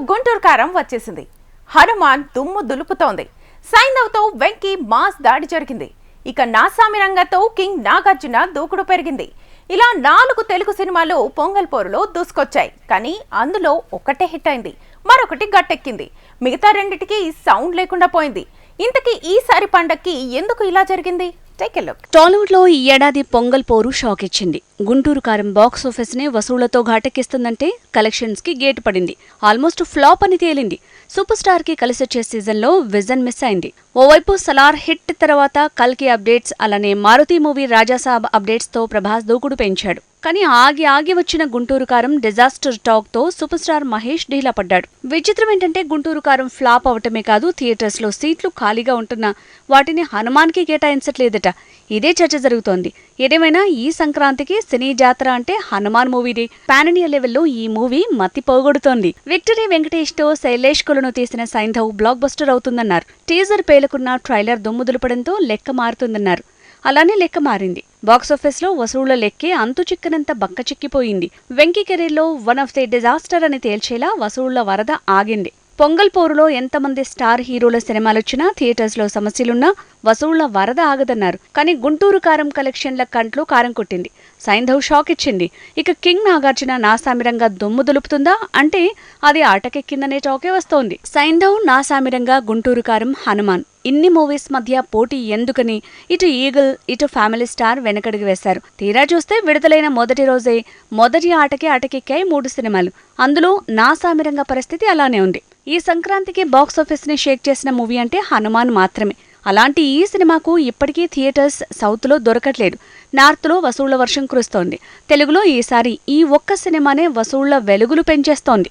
గుంటూరు కారం వచ్చేసింది. హనుమాన్ దుమ్ము దులుపుతోంది. సైంధవ్తో వెంకీ మాస్ దాడి జరిగింది. ఇక నాసామి రంగతో కింగ్ నాగార్జున దూకుడు పెరిగింది. ఇలా నాలుగు తెలుగు సినిమాలు పొంగల్ పోరులో దూసుకొచ్చాయి. కానీ అందులో ఒకటే హిట్ అయింది. మరొకటి గట్టెక్కింది. మిగతా రెండిటికి సౌండ్ లేకుండా పోయింది. ఇంతకీ ఈసారి పండక్కి ఎందుకు ఇలా జరిగింది? టేక్ ఎ లుక్ టాలీవుడ్లో ఈ ఏడాది పొంగల్ పోరు షాక్ ఇచ్చింది గుంటూరు కారం బాక్స్ ఆఫీస్ని వసూళ్ళతో ఘాటెక్కిస్తుందంటే కలెక్షన్స్కి గేట్ పడింది. ఆల్మోస్ట్ ఫ్లాప్ అని తేలింది. సూపర్ స్టార్కి కలిసొచ్చే సీజన్లో విజన్ మిస్ అయింది. ఓవైపు సలార్ హిట్ తర్వాత కల్కి అప్డేట్స్ అలానే మారుతి మూవీ రాజాసాబ్ అప్డేట్స్తో ప్రభాస్ దూకుడు పెంచాడు. కానీ ఆగి ఆగి వచ్చిన గుంటూరు కారం డిజాస్టర్ టాక్తో సూపర్ స్టార్ మహేష్ ఢీలా పడ్డాడు. విచిత్రం ఏంటంటే గుంటూరు కారం ఫ్లాప్ అవటమే కాదు థియేటర్స్లో సీట్లు ఖాళీగా ఉంటున్నా వాటిని హనుమాన్కి కేటాయించట్లేదట. ఇదే చర్చ జరుగుతోంది. ఏదేమైనా ఈ సంక్రాంతికి సినీ జాతర అంటే హనుమాన్ మూవీదే పాన్ ఇండియా లెవెల్లో ఈ మూవీ మతి పోగొడుతోంది. విక్టరీ వెంకటేష్తో శైలేష్ కులను తీసిన సైంధవ్ బ్లాక్ బస్టర్ అవుతుందన్నారు. టీజర్ పేలుకున్న ట్రైలర్ దుమ్ముదులపడంతో లెక్క మారుతుందన్నారు. అలానే లెక్క మారింది. బాక్సాఫీస్లో వసూళ్ళ లెక్కే అంతు చిక్కనంత బక్క చిక్కిపోయింది. వెంకీ కెరీర్లో వన్ ఆఫ్ ది డిజాస్టర్ అని తేల్చేలా వసూళ్ళ వరద ఆగింది. పొంగల్ పోరులో ఎంతమంది స్టార్ హీరోల సినిమాలొచ్చినా థియేటర్స్లో సమస్యలున్నా వసూళ్ళ వరద ఆగదన్నారు. కానీ గుంటూరు కారం కలెక్షన్ల కంట్లో కారం కొట్టింది. సైంధవ్ షాక్ ఇచ్చింది. ఇక కింగ్ నాగార్జున నాసామిరంగా దుమ్ము దులుపుతుందా? అంటే అది ఆటకెక్కిందనే టాకే వస్తోంది. సైంధవ్ నాసామిరంగా గుంటూరు కారం హనుమాన్. ఇన్ని మూవీస్ మధ్య పోటీ ఎందుకని? ఇటు ఈగల్ ఇటు ఫ్యామిలీ స్టార్ వెనకడుగు వేశారు. తీరా చూస్తే విడుదలైన మొదటి రోజే మొదటి ఆటకి ఆటకెక్కాయి మూడు సినిమాలు. అందులో నాసామిరంగ పరిస్థితి అలానే ఉంది. ఈ సంక్రాంతికి బాక్సాఫీస్ని షేక్ చేసిన మూవీ అంటే హనుమాన్ మాత్రమే. అలాంటి ఈ సినిమాకు ఇప్పటికీ థియేటర్స్ సౌత్లో దొరకట్లేదు. నార్త్లో వసూళ్ళ వర్షం కురుస్తోంది. తెలుగులో ఈసారి ఈ ఒక్క సినిమానే వసూళ్ళ వెలుగులు పెంచేస్తోంది.